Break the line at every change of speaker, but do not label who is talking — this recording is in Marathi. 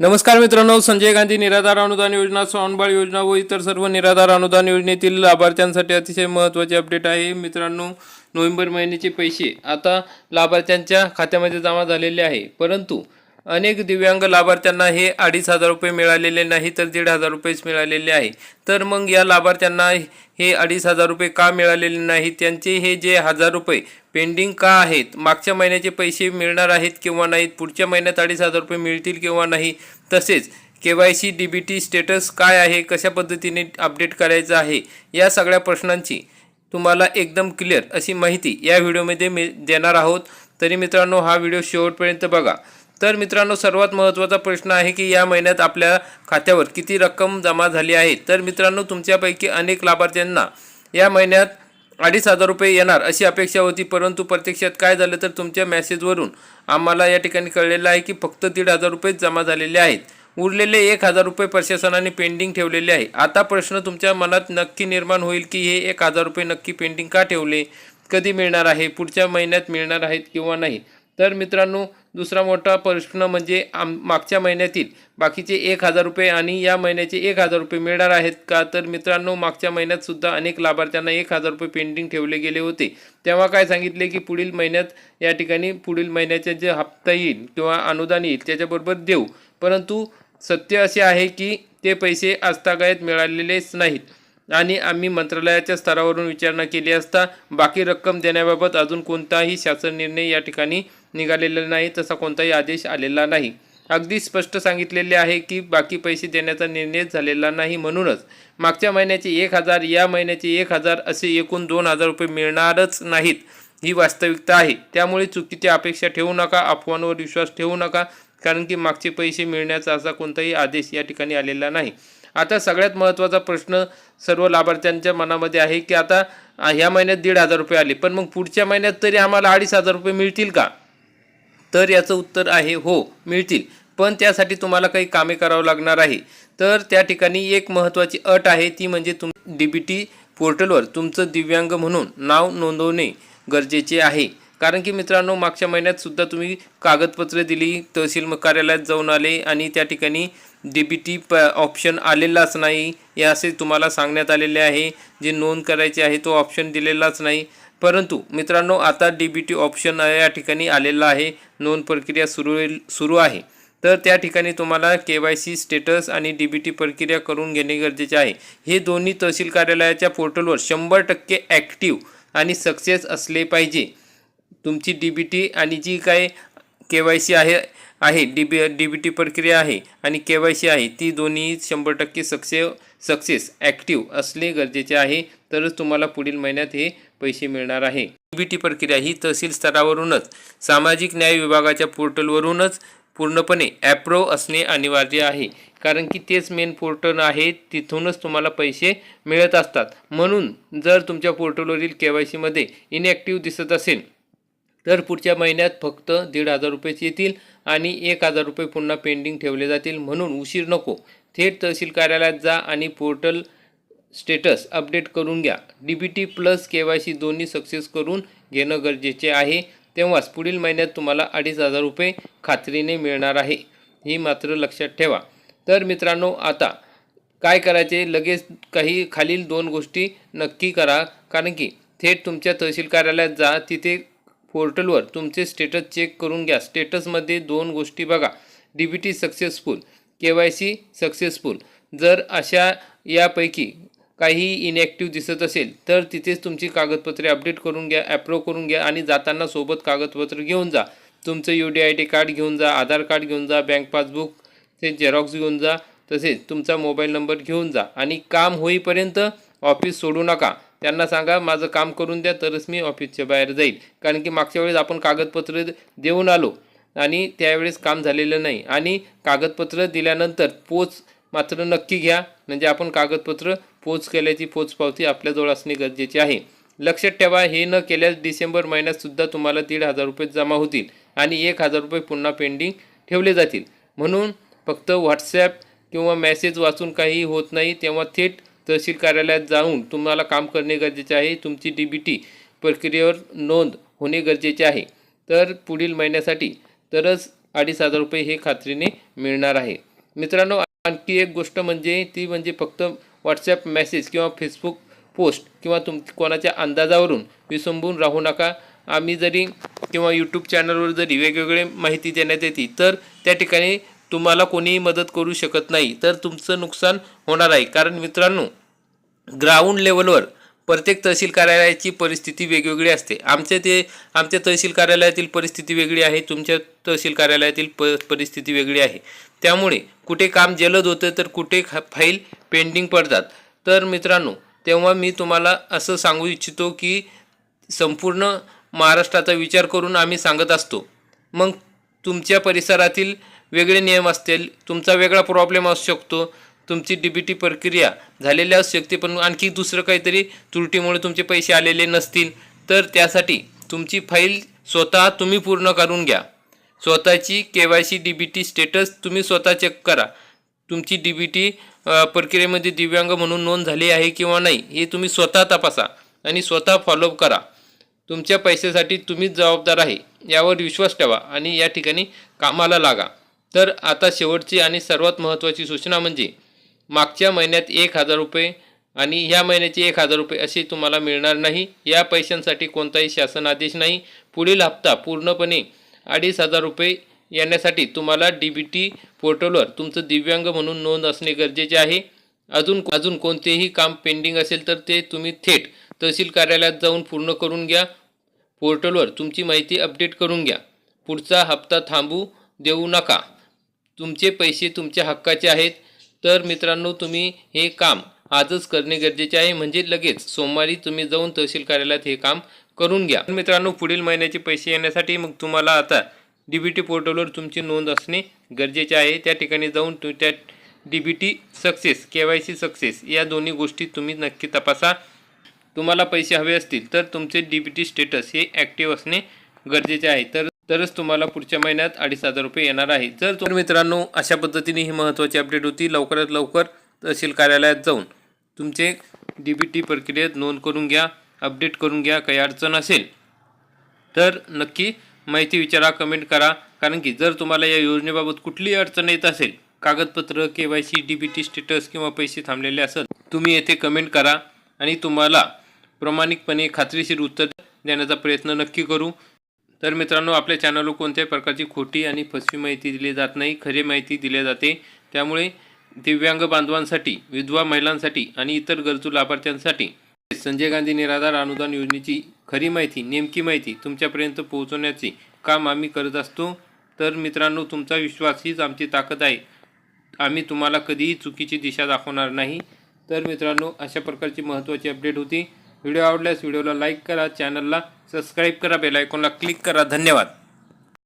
नमस्कार मित्रांनो संजय गांधी निराधार अनुदान योजना स्वानबाळ योजना व इतर सर्व निराधार अनुदान योजनेतील लाभार्थ्यांसाठी अतिशय महत्त्वाचे अपडेट आहे. मित्रांनो नोव्हेंबर महिन्याचे पैसे आता लाभार्थ्यांच्या खात्यामध्ये जमा झालेले आहे. परंतु अनेक दिव्यांग लाभार्थ्यांना हे अडीच हजार रुपये मिळालेले नाही तर दीड हजार रुपयेच मिळालेले आहे. तर मग या लाभार्थ्यांना हे अडीच हजार रुपये का मिळालेले नाही? त्यांचे हे जे हजार रुपये पेंडिंग का आहेत? मागच्या महिन्याचे पैसे मिळणार आहेत किंवा नाहीत? पुढच्या महिन्यात अडीच हजार रुपये मिळतील किंवा नाही? तसेच K Y C D B T status काय आहे? कशा पद्धतीने अपडेट करायचं आहे? या सगळ्या प्रश्नांची तुम्हाला एकदम क्लिअर अशी माहिती या व्हिडिओमध्ये मी देणार आहोत. तरी मित्रांनो हा व्हिडिओ शेवटपर्यंत बघा. तर मित्रांनो सर्वात महत्त्वाचा प्रश्न आहे की या महिन्यात आपल्या खात्यावर किती रक्कम जमा झाली आहे? तर मित्रांनो तुमच्यापैकी अनेक लाभार्थ्यांना या महिन्यात अडीच हजार रुपये येणार अशी अपेक्षा होती परंतु प्रत्यक्षात काय झालं तर तुमच्या मेसेजवरून आम्हाला या ठिकाणी कळलेलं आहे की फक्त दीड हजार रुपयेच जमा झालेले आहेत. उरलेले एक हजार रुपये प्रशासनाने पेंडिंग ठेवलेले आहे. आता प्रश्न तुमच्या मनात नक्की निर्माण होईल की हे एक हजार रुपये नक्की पेंडिंग का ठेवले? कधी मिळणार आहे? पुढच्या महिन्यात मिळणार आहेत किंवा नाही? तर मित्रांनो दुसरा मोठा प्रश्न म्हणजे आम मागच्या महिन्यातील बाकीचे एक हजार रुपये आणि या महिन्याचे एक हजार रुपये मिळणार आहेत का? तर मित्रांनो मागच्या महिन्यात सुद्धा अनेक लाभार्थ्यांना एक हजार रुपये पेंडिंग ठेवले गेले होते. तेव्हा काय सांगितले की पुढील महिन्यात या ठिकाणी पुढील महिन्याचे जे हप्ता येईल किंवा अनुदान येईल त्याच्याबरोबर देऊ. परंतु सत्य असे आहे की ते पैसे आजतागायत मिळालेलेच नाहीत. आणि आम्ही मंत्रालयाच्या स्तरावरून विचारणा केली असता बाकी रक्कम देण्याबाबत अजून कोणताही शासन निर्णय या ठिकाणी निघालेला नाही तसा कोणताही आदेश आलेला नाही. अगदी स्पष्ट सांगितलेले आहे की बाकी पैसे देण्याचा निर्णय झालेला नाही म्हणूनच मागच्या महिन्याचे एक हजार या महिन्याचे एक हजार असे एकूण दोन हजार रुपये मिळणारच नाहीत ही वास्तविकता आहे. त्यामुळे चुकीची अपेक्षा ठेवू नका अफवांवर विश्वास ठेवू नका कारण की मागचे पैसे मिळण्याचा असा कोणताही आदेश या ठिकाणी आलेला नाही. आता सगळ्यात महत्त्वाचा प्रश्न सर्व लाभार्थ्यांच्या मनामध्ये आहे की आता ह्या महिन्यात दीड हजार रुपये आले पण मग पुढच्या महिन्यात तरी आम्हाला अडीच हजार रुपये मिळतील का? तर याचं उत्तर आहे हो मिळतील. पण त्यासाठी तुम्हाला काही कामे करावं लागणार आहे. तर त्या ठिकाणी एक महत्त्वाची अट आहे ती म्हणजे तुम डी बी टी पोर्टलवर तुमचं दिव्यांग म्हणून नाव नोंदवणे गरजेचे आहे. कारण की मित्रांनो मागच्या महिन्यात सुद्धा तुम्ही कागदपत्रे दिली तहसील कार्यालयात जाऊन आले आणि त्या ठिकाणी डी बी टी प ऑप्शन आलेलाच नाही. हे असे तुम्हाला सांगण्यात आलेले आहे. जे नोंद करायचे आहे तो ऑप्शन दिलेलाच नाही. परंतु मित्रांनो आता डी बी टी ऑप्शन या ठिकाणी आलेला आहे. नोंद प्रक्रिया सुरू सुरू आहे. तर त्या ठिकाणी तुम्हाला के वाय सी स्टेटस आणि डी बी टी प्रक्रिया करून घेणे गरजेचे आहे. हे दोन्ही तहसील कार्यालयाच्या पोर्टलवर शंभर टक्के ॲक्टिव्ह आणि सक्सेस असले पाहिजे. तुमची डी बी टी आणि जी काय के वाय सी आहे आहे. D B D B T प्रक्रिया आहे आणि के वाय सी आहे. ती दोन्ही शंभर टक्के सक्से सक्सेस ॲक्टिव्ह असणे गरजेचे आहे. तरच तुम्हाला पुढील महिन्यात हे पैसे मिळणार आहे. डी बी टी प्रक्रिया ही तहसील स्तरावरूनच सामाजिक न्याय विभागाच्या पोर्टलवरूनच पूर्णपणे ॲप्रो असणे अनिवार्य आहे. कारण की तेच मेन पोर्टल आहे तिथूनच तुम्हाला पैसे मिळत असतात. म्हणून जर तुमच्या पोर्टलवरील के वाय सीमध्ये इनॲक्टिव्ह दिसत असेल तर पुढच्या महिन्यात फक्त दीड हजार रुपयेच येतील आणि एक हजार रुपये पुन्हा पेंडिंग ठेवले जातील म्हणून उशीर नको. थेट तहसील कार्यालयात जा आणि पोर्टल स्टेटस अपडेट करून घ्या. D B T plus K Y C दोन्ही सक्सेस करून घेणं गरजेचे आहे. तेव्हाच पुढील महिन्यात तुम्हाला अडीच हजार रुपये खात्रीने मिळणार आहे. ही मात्र लक्षात ठेवा. तर मित्रांनो आता काय करायचे? लगेच काही खालील दोन गोष्टी नक्की करा. कारण की थेट तुमच्या तहसील कार्यालयात जा तिथे पोर्टलवर तुमचे स्टेटस चेक करून घ्या. स्टेटसमध्ये दोन गोष्टी बघा. D B T successful K Y C successful जर अशा यापैकी काही इनॅक्टिव्ह दिसत असेल तर तिथेच तुमची कागदपत्रे अपडेट करून घ्या ॲप्रो करून घ्या आणि जाताना सोबत कागदपत्र घेऊन जा. तुमचं U D I D card घेऊन जा आधार कार्ड घेऊन जा बँक पासबुक ते झेरॉक्स घेऊन जा तसेच तुमचा मोबाईल नंबर घेऊन जा. आणि काम होईपर्यंत ऑफिस सोडू नका. त्यांना सांगा माझं काम करून द्या तरच मी ऑफिसच्या बाहेर जाईल. कारण की मागच्या वेळेस आपण कागदपत्र देऊन आलो आणि त्यावेळेस काम झालेलं नाही. आणि कागदपत्र दिल्यानंतर पोच मात्र नक्की घ्या. म्हणजे आपण कागदपत्र पोच केल्याची पोचपावती आपल्याजवळ असणे गरजेचे आहे. लक्षात ठेवा हे न केल्यास डिसेंबर महिन्यातसुद्धा तुम्हाला दीड हजार रुपये जमा होतील आणि एक हजार रुपये पुन्हा पेंडिंग ठेवले जातील. म्हणून फक्त व्हॉट्सॲप किंवा मेसेज वाचून काही होत नाही तेव्हा थेट तहसील कार्यालयात जाऊन तुम्हाला काम करणे गरजेचे आहे. तुमची डी बी टी प्रक्रियेवर नोंद होणे गरजेचे आहे. तर पुढील महिन्यासाठी तरच अडीच हजार रुपये हे खात्रीने मिळणार आहे. मित्रांनो आणखी एक गोष्ट म्हणजे ती म्हणजे फक्त व्हॉट्सॲप मेसेज किंवा फेसबुक पोस्ट किंवा तुम कोणाच्या अंदाजावरून विसंबून राहू नका. आम्ही जरी किंवा यूट्यूब चॅनलवर जरी वेगवेगळे माहिती देण्यात येते तर त्या ठिकाणी तुम्हाला कोणीही मदत करू शकत नाही तर तुमचं नुकसान होणार आहे. कारण मित्रांनो ग्राउंड लेवलवर प्रत्येक तहसील कार्यालयाची परिस्थिती वेगवेगळी असते. आमच्या ते आमच्या तहसील कार्यालयातील परिस्थिती वेगळी आहे तुमच्या तहसील कार्यालयातील प परिस्थिती वेगळी आहे. त्यामुळे कुठे काम जलद होतं तर कुठे खा फाईल पेंडिंग पडतात. तर मित्रांनो तेव्हा मी तुम्हाला असं सांगू इच्छितो की संपूर्ण महाराष्ट्राचा विचार करून आम्ही सांगत असतो. मग तुमच्या परिसरातील वेगळे नियम असतील तुमचा वेगळा प्रॉब्लेम असू शकतो तुमची डी बी टी प्रक्रिया झालेली असू शकते पण आणखी दुसरं काहीतरी त्रुटीमुळे तुमचे पैसे आलेले नसतील तर त्यासाठी तुमची फाईल स्वतः तुम्ही पूर्ण करून घ्या. स्वतःची K Y C D B T status तुम्ही स्वतः चेक करा. तुमची डी बी टी प्रक्रियेमध्ये दिव्यांग म्हणून नोंद झाली आहे किंवा नाही हे तुम्ही स्वतः तपासा आणि स्वतः फॉलोअप करा. तुमच्या पैशासाठी तुम्हीच जबाबदार आहे यावर विश्वास ठेवा आणि या ठिकाणी कामाला लागा. तर आता शेवटची आणि सर्वात महत्त्वाची सूचना म्हणजे मागच्या महिन्यात एक हजार रुपये आणि ह्या महिन्याचे एक हजार रुपये असे तुम्हाला मिळणार नाही. या पैशांसाठी कोणताही शासन आदेश नाही. पुढील हप्ता पूर्णपणे अडीच हजार रुपये येण्यासाठी तुम्हाला डी बी टी पोर्टलवर तुमचं दिव्यांग म्हणून नोंद असणे गरजेचे आहे. अजून अजून कोणतेही काम पेंडिंग असेल तर ते तुम्ही थेट तहसील कार्यालयात जाऊन पूर्ण करून घ्या. पोर्टलवर तुमची माहिती अपडेट करून घ्या. पुढचा हप्ता थांबू देऊ नका. तुमचे पैसे तुमच्या हक्काचे आहेत. तर मित्रांनो तुम्ही हे काम आजच करणे गरजेचे आहे. म्हणजे लगेच सोमवारी तुम्ही जाऊन तहसील कार्यालयात हे काम करून घ्या. मित्रांनो पुढील महिन्याचे पैसे येण्यासाठी मग तुम्हाला आता डी बी टी पोर्टलवर तुमची नोंद असणे गरजेचे आहे. त्या ठिकाणी जाऊन तु त्या D B T success K Y C success या दोन्ही गोष्टी तुम्ही नक्की तपासा. तुम्हाला पैसे हवे असतील तर तुमचे डी बी टी स्टेटस हे ॲक्टिव्ह असणे गरजेचे आहे. तर तरच तुम्हाला पुढच्या महिन्यात अडीच हजार रुपये येणार आहे. जर तुम्ही मित्रांनो अशा पद्धतीने ही महत्त्वाची अपडेट होती. लवकरात लवकर तहसील कार्यालयात जाऊन तुमचे डी बी टी प्रक्रियेत नोंद करून घ्या अपडेट करून घ्या काही अडचण असेल तर नक्की माहिती विचारा कमेंट करा. कारण की जर तुम्हाला या योजनेबाबत कुठलीही अडचण येत असेल कागदपत्र K Y C D B T status किंवा पैसे थांबलेले असेल तुम्ही येथे कमेंट करा आणि तुम्हाला प्रामाणिकपणे खात्रीशीर उत्तर देण्याचा प्रयत्न नक्की करू. तर मित्रांनो आपल्या चॅनलवर कोणत्याही प्रकारची खोटी आणि फसवी माहिती दिली जात नाही खरी माहिती दिली जाते. त्यामुळे दिव्यांग बांधवांसाठी विधवा महिलांसाठी आणि इतर गरजू लाभार्थ्यांसाठी संजय गांधी निराधार अनुदान योजनेची खरी माहिती नेमकी माहिती तुमच्यापर्यंत पोहोचवण्याचे काम आम्ही करत असतो. तर मित्रांनो तुमचा विश्वास हीच आमची ताकद आहे. आम्ही तुम्हाला कधीही चुकीची दिशा दाखवणार नाही. तर मित्रांनो अशा प्रकारची महत्त्वाची अपडेट होती. व्हिडिओ आवडल्यास व्हिडिओला लाईक करा चॅनलला सबस्क्राईब करा बेल आयकॉनला क्लिक करा. धन्यवाद.